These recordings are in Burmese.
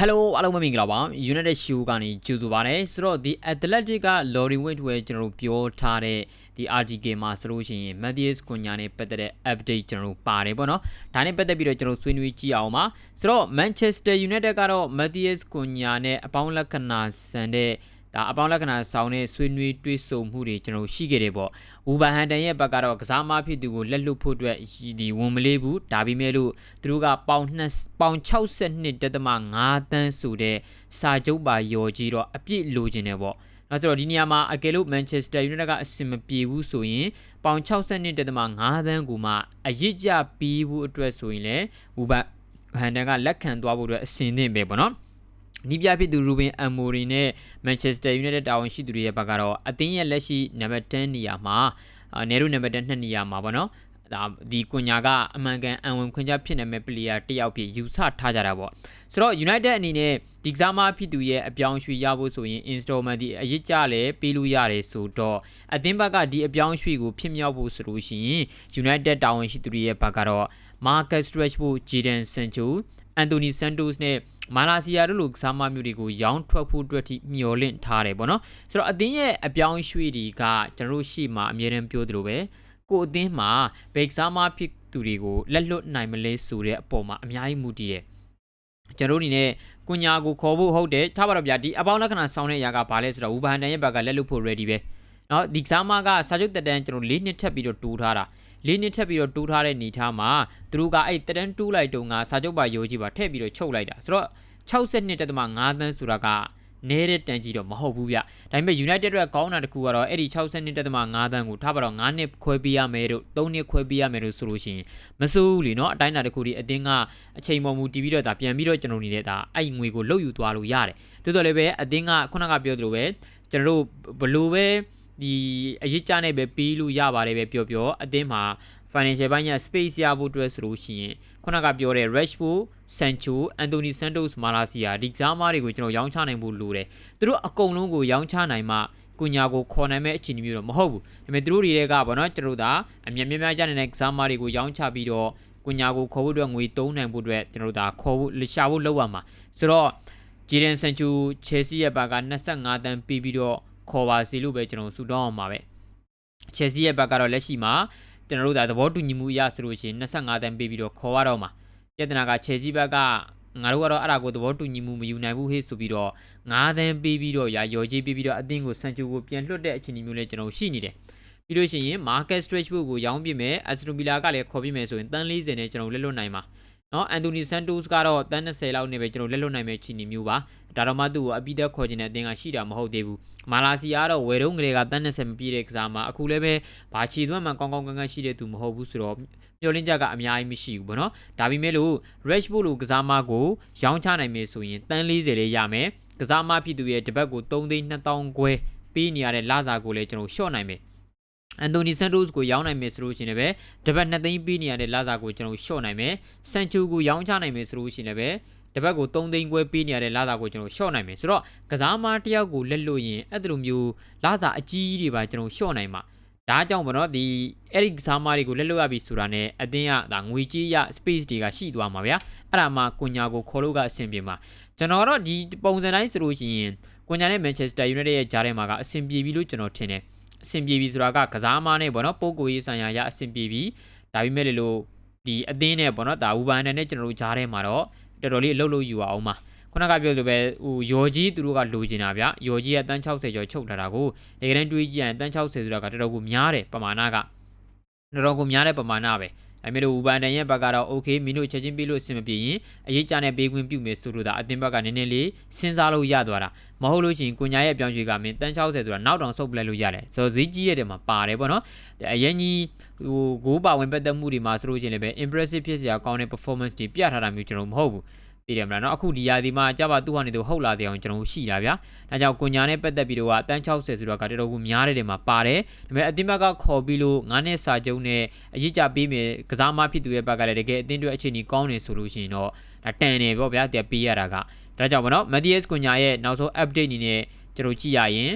Hello အားလုံးပဲမင်္ဂလာပါ United Show ကနေကြိုဆိုပါရစေဆိုတော့ဒီ Athletic က Lorry Wait ဝဲကျွန်တော်တို့ပြောထားတဲ့ဒီ RTK မှာဆိုလို့ရှိရင် Matthias Cunha နဲ့ပတ်သက်တဲ့ update ကျွန်တော်တို့ပါတယ်ပေါ့နော်ဒါနဲ့ပတ်သက်ပြီးတော့ကျွန်တော်ဆွေးနွေးကြည့်အောင်ပါဆိုတော့ Manchester United ကတော့ Matthias Cunha နဲ့အပေါင်းလက္ခဏာဆန်တဲ့ ဒါအပေါင်းလက္ခဏာဆောင်တဲ့ဆွေးနွေးတွေ့ဆုံမှုတွေကျွန်တော်ရှိခဲ့တယ်ပေါ့ဝူဘန်ဟန်တန်ရဲ့ဘက်ကတော့ကစားမဖြစ်သူကိုလက်လွတ်ဖို့အတွက်ဒီဝန်မလေးဘူးဒါပေမဲ့လို့သူတို့ကပေါင်2ပေါင်62.5တန်းဆိုတဲ့စာချုပ်ပါယော်ကြီးတော့အပြည့်လိုချင်တယ်ပေါ့နောက်ဆိုတော့ဒီနေရာမှာအကယ်လို့ Manchester United ကအဆင်မပြေဘူးဆိုရင်ပေါင်62.5တန်းကိုမှအရစ်ကြပြီးဘူးအတွက်ဆိုရင်လည်းဝူဘန်ဟန်တန်ကလက်ခံသွားဖို့အတွက်အဆင်သင့်ပဲပေါ့နော် နီးပြဖြစ်သူရူဘင်အမိုရီနဲ့မန်ချက်စတာယူနိုက်တက်တာဝန်ရှိသူတွေရဲ့ဘက်ကတော့အသင်းရဲ့လက်ရှိနံပါတ်10နေရာမှာနေရုနံပါတ်10နှစ်နေရာမှာပေါ့နော်ဒါဒီကွန်ညာကအမှန်ကန်အံဝင်ခွင့်ချက်ဖြစ်နေမဲ့ပလီယာတယောက်ဖြစ်ယူဆထားကြတာပေါ့ဆိုတော့ United အနေနဲ့ဒီကစားမဖြစ်သူရဲ့အပြောင်းရွှေ့ရဖို့ဆိုရင် installment ဒီအရစ်ကြလည်းပေးလို့ရတယ်ဆိုတော့အသင်းဘက်ကဒီအပြောင်းရွှေ့ကိုဖြစ်မြောက်ဖို့ဆိုလို့ရှိရင် United တာဝန်ရှိသူတွေရဲ့ဘက်ကတော့ Marcus Rashford, Jadon Sancho, Anthony Santos နဲ့ မာလာစီယာတို့လိုကစားမမျိုးတွေကိုရောင်းထွက်ဖို့အတွက်ထိမျှော်လင့်ထားတယ်ပေါ့နော်ဆိုတော့အသင်းရဲ့အပြောင်းရွှေ့တွေကကျွန်တော်တို့ရှိမှအမြဲတမ်းပြောသလိုပဲကိုအသင်းမှာဘယ်ကစားမဖြစ်သူတွေကိုလက်လွတ်နိုင်မလဲဆိုတဲ့အပေါ်မှာအများကြီးမူတည်တယ်ကျွန်တော်အနေနဲ့ကုညာကိုခေါ်ဖို့ဟုတ်တယ်ထားပါတော့ဗျာဒီအပေါင်းလက္ခဏာဆောင်တဲ့အရာကဘာလဲဆိုတော့ဝူဘန်တန်ရဲ့ဘက်ကလက်လွတ်ဖို့ ready ပဲ เนาะဒီကစားမကစာချုပ်တက်တန်းကျွန်တော်၄နှစ်ထပ်ပြီးတော့တူထားတာလေးနှစ်ထပ်ပြီးတော့တိုးထားတဲ့နေထားမှာသူတို့ကအဲ့တန်းတူးလိုက်တုန်းကစာချုပ်ပါရိုးကြီးပါထည့်ပြီးတော့ချုပ်လိုက်တာဆိုတော့62.5သန်းဆိုတာကနေတဲ့တန်ကြီးတော့မဟုတ်ဘူးဗျ။ဒါပေမဲ့ United အတွက်ကောင်းတာတခုကတော့အဲ့ဒီ62.5သန်းကိုထားပါတော့9နှစ်ခွဲပေးရမယ်တို့3နှစ်ခွဲပေးရမယ်တို့ဆိုလို့ရှိရင်မစိုးဘူးလीเนาะအတိုင်းအတာတခုဒီအတင်းကအချိန်ပေါ်မူတည်ပြီးတော့ဒါပြန်ပြီးတော့ကျွန်တော်နေတဲ့ဒါအဲ့ငွေကိုလုတ်ယူသွားလို့ရတယ်။တိုးတော်လည်းပဲအတင်းကခုနကပြောသလိုပဲကျွန်တော်တို့ဘလို့ပဲ ဒီအရေးကြနဲ့ပဲပြီးလို့ရပါတယ်ပဲပြောပြောအတင်းမှာ financial ဘိုင်းက space ရဖို့အတွက်ဆိုလို့ရှိရင်ခုနကပြောတဲ့ Rashford, Sancho, Anthony Santos, Malacia ဒီကစားမတွေကိုကျွန်တော်ရောင်းချနိုင်ဖို့လိုတယ်သူတို့အကုန်လုံးကိုရောင်းချနိုင်မှကုညာကိုခေါ်နိုင်မဲ့အခြေအနေမျိုးတော့မဟုတ်ဘူးဒါပေမဲ့သူတို့တွေကပေါ့နော်ကျွန်တော်တို့ကအမြင်များများကြနေတဲ့ကစားမတွေကိုရောင်းချပြီးတော့ကုညာကိုခေါ်ဖို့အတွက်ငွေသုံးနိုင်ဖို့အတွက်ကျွန်တော်တို့ဒါခေါ်ဖို့ရှာဖို့လုပ်ရမှာဆိုတော့ဂျီဒန်ဆန်ချူချယ်ဆီရဲ့ဘက်က25တန်းပြီးပြီးတော့ ခေါ်ပါစီလို့ပဲကျွန်တော်ဆူတောင်းအောင်ပါပဲချယ်ဆီရဲ့ဘက်ကတော့လက်ရှိမှာကျွန်တော်တို့ဒါသဘောတူညီမှုအရဆိုလို့ရှိရင်25တန်းပေးပြီးတော့ခေါ်ရတော့မှာပြဿနာကချယ်ဆီဘက်ကငါတို့ကတော့အဲ့ဒါကိုသဘောတူညီမှုမယူနိုင်ဘူးဟေ့ဆိုပြီးတော့9တန်းပေးပြီးတော့ရာရော်ကြီးပေးပြီးတော့အသင်းကိုစံချိုကိုပြန်လွှတ်တဲ့အခြေအနေမျိုးလေးကျွန်တော်ရှိနေတယ်ပြီးလို့ရှိရင် market stretch ဘုတ်ကိုရောင်းပြမယ်အက်စတိုမီလာကလည်းခေါ်ပြမယ်ဆိုရင်တန်း40နဲ့ကျွန်တော်လက်လွတ်နိုင်မှာ နော်အန်တိုနီဆန်တိုစ်ကတော့တန်း20လောက်နဲ့ပဲကျွန်တော်လက်လွတ်နိုင်မယ့်ချီနီမျိုးပါဒါတော့မှသူ့ကိုအပိသက်ခေါ်ခြင်းတဲ့အတင်းကရှိတာမဟုတ်သေးဘူးမာလာစီကတော့ဝယ်တော့ငရေကတန်း20မပြည့်တဲ့ကစားမှာအခုလည်းပဲဘာချီသွမ်းမှကောင်းကောင်းကန်းကန်းရှိတဲ့သူမဟုတ်ဘူးဆိုတော့မျောလင်းချက်ကအများကြီးမရှိဘူးပေါ့နော်ဒါပေမဲ့လို့ Rashford လိုကစားမကိုရောင်းချနိုင်မယ်ဆိုရင်တန်း40လေးရမယ်ကစားမဖြစ်သူရဲ့တပတ်ကို3သိန်း2000ခွဲပေးနေရတဲ့လစာကိုလည်းကျွန်တော်ရှော့နိုင်မယ် အန်တိုနီဆန်တိုစ်ကိုရောင်းနိုင်မယ်ဆိုလို့ရှိရင်လည်းတပတ်2သိန်းပေးနေရတဲ့လစာကိုကျွန်တော်ရှော့နိုင်မယ်ဆန်ချူကိုရောင်းချနိုင်မယ်ဆိုလို့ရှိရင်လည်းတပတ်ကို3သိန်းခွဲပေးနေရတဲ့လစာကိုကျွန်တော်ရှော့နိုင်မယ်ဆိုတော့ကစားမတယောက်ကိုလက်လို့ရင်အဲ့လိုမျိုးလစာအကြီးတွေပါကျွန်တော်ရှော့နိုင်မှာဒါကြောင့်ဗောနော်ဒီအဲ့ဒီကစားမတွေကိုလက်လွတ်ရပြီဆိုတာနဲ့အတင်းကဒါငွေကြီးရ space တွေကရှိသွားမှာဗျာအဲ့ဒါမှကွန်ညာကိုခေါ်လို့ကအဆင်ပြေမှာကျွန်တော်တော့ဒီပုံစံတိုင်းဆိုလို့ရှိရင်ကွန်ညာနဲ့ Manchester United ရဲ့ဂျားထဲမှာကအဆင်ပြေပြီလို့ကျွန်တော်ထင်တယ် အဆင်ပြေပြီဆိုတာကကစားမနဲ့ဗောနော်ပုံကိုရေးဆိုင်ရာရအဆင်ပြေပြီဒါပေမဲ့လေလို့ဒီအသင်းနဲ့ဗောနော်ဒါဝူဘန်နဲ့ကျွန်တော်တို့ဂျားထဲမှာတော့တော်တော်လေးအလုပ်လုပ်ယူအောင်ပါခုနကပြောလိုပဲဟိုယော်ကြီးသူတို့ကလိုချင်တာဗျယော်ကြီးကတန်း60ကျော်ချုပ်လာတာကိုတကယ်တမ်းတွေးကြည့်ရင်တန်း60ဆိုတာကတော်တော်ကိုများတယ်ပမာဏကတော်တော်ကိုများတဲ့ပမာဏပဲ ဒါပေမဲ့ဝူဘန်တန်ရဲ့ဘက်ကတော့ okay မင်းတို့ချက်ချင်းပေးလို့အဆင်မပြေရင်အရေးကြတဲ့ပေးခွင့်ပြုမယ်ဆိုလို့ဒါအတင်းဘက်ကနည်းနည်းလေးစဉ်းစားလို့ရသွားတာမဟုတ်လို့ရှိရင်ကိုညာရဲ့အပြောင်းရွှေ့ကမင်းတန်း60ဆိုတာနောက်တောင်ဆုတ်ပလိုက်လို့ရတယ်ဆိုတော့ဈေးကြီးရဲ့တဲမှာပါတယ်ပေါ့နော်အရင်ကြီးဟိုဂိုးပါဝင်ပတ်သက်မှုတွေမှာဆိုလို့ရှိရင်လည်းပဲ impressive ဖြစ်စရာကောင်းတဲ့ performance တွေပြထားတာမျိုးကျွန်တော်မဟုတ်ဘူး သိတယ်မလားเนาะအခုဒီရာဒီမှာကြပါသူ့ဟာနေသူဟုတ်လာတဲ့အောင်ကျွန်တော်ရှိတာဗျာဒါကြောင့်ကွန်ညာနဲ့ပတ်သက်ပြီးတော့အတန်း60ဆိုတော့ကတော်တော်ကိုများတဲ့တယ်မှာပါတယ်ဒါပေမဲ့အတင်းဘက်ကခေါ်ပြီးလို့ငါးနှစ်စာချုပ်နဲ့အရေးကြပေးမယ်ကစားမဖြစ်သူရဲ့ဘက်ကလည်းတကယ်အတင်းတွေအခြေအနေကောင်းနေဆိုလို့ရှိရင်တော့ဒါတန်တယ်ပေါ့ဗျာတက်ပေးရတာကဒါကြောင့်ဗောနော် Matthias ကွန်ညာရဲ့နောက်ဆုံး update အနေနဲ့ကျွန်တော်ကြည့်ရရင်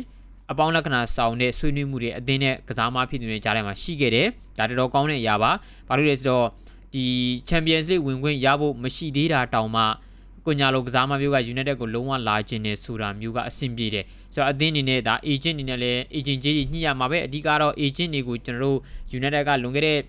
အပေါင်းလက္ခဏာဆောင်တဲ့ဆွေးနွေးမှုတွေအသင်းနဲ့ကစားမဖြစ်သူတွေကြားထဲမှာရှိခဲ့တယ်ဒါတော်တော်ကောင်းတဲ့အရာပါဘာလို့လဲဆိုတော့ ဒီ Champions League ဝင်ခွင့်ရဖို့မရှိသေးတာတောင်မှ ကိုညာလိုကစားမမျိုးက United ကိုလုံးဝလာခြင်းနဲ့ဆိုတာမျိုးကအဆင်ပြေတယ်ဆိုတော့အသင်းအနေနဲ့ဒါ agent အနေနဲ့လည်း agent ကြီးကြီးညှိရမှာပဲအဓိကတော့ agent တွေကိုကျွန်တော်တို့ United ကလွန်ခဲ့တဲ့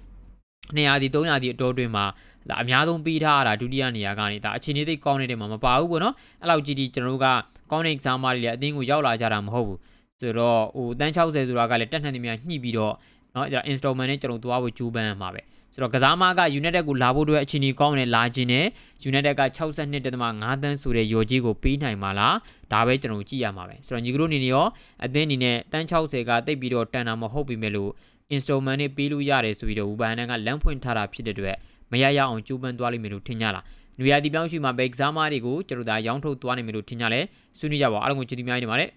200ဒီ300ဒီအတော်တွင်မှာဒါအများဆုံးပေးထားတာဒုတိယနေရာကနေဒါအခြေအနေသိပ်ကောင်းနေတဲ့မှာမပါဘူးပေါ့နော်အဲ့လောက်ကြီးဒီကျွန်တော်တို့ကကောင်းတဲ့ exam တွေလည်းအသင်းကိုရောက်လာကြတာမဟုတ်ဘူးဆိုတော့ဟိုတန်း60ဆိုတာကလည်းတက်နှံ့နေများညှိပြီးတော့เนาะဒါ installment နဲ့ကျွန်တော်သွားဖို့ကြိုးပမ်းရမှာပဲ ဆိုတော့ကစားမက United ကိုလာဖို့အတွက်အခြေအနေကောင်းတယ်လာခြင်းနဲ့ United က62.5တန်းဆိုတဲ့ရော်ကြီးကိုပေးနိုင်မှာလားဒါပဲကျွန်တော်ကြည့်ရမှာပဲဆိုတော့ညီကတို့အနေနဲ့ရောအသင်းအနေနဲ့တန်း60ကတိတ်ပြီးတော့တန်တာမဟုတ်ပြီမဲ့လို့ installment နဲ့ပေးလို့ရတယ်ဆိုပြီးတော့ Uber ကလမ်းဖွင့်ထားတာဖြစ်တဲ့အတွက်မရရအောင်ကြိုးပမ်းသွားလိမ့်မယ်လို့ထင်ကြလားနွေရာသီပြောင်းရွှေ့မှာဘယ်ကစားမတွေကိုကျွန်တော်ဒါရောင်းထုတ်သွားနိုင်မယ်လို့ထင်ကြလဲဆွေးနွေးကြပါဦးအားလုံးကိုကျေးဇူးများတင်ပါတယ်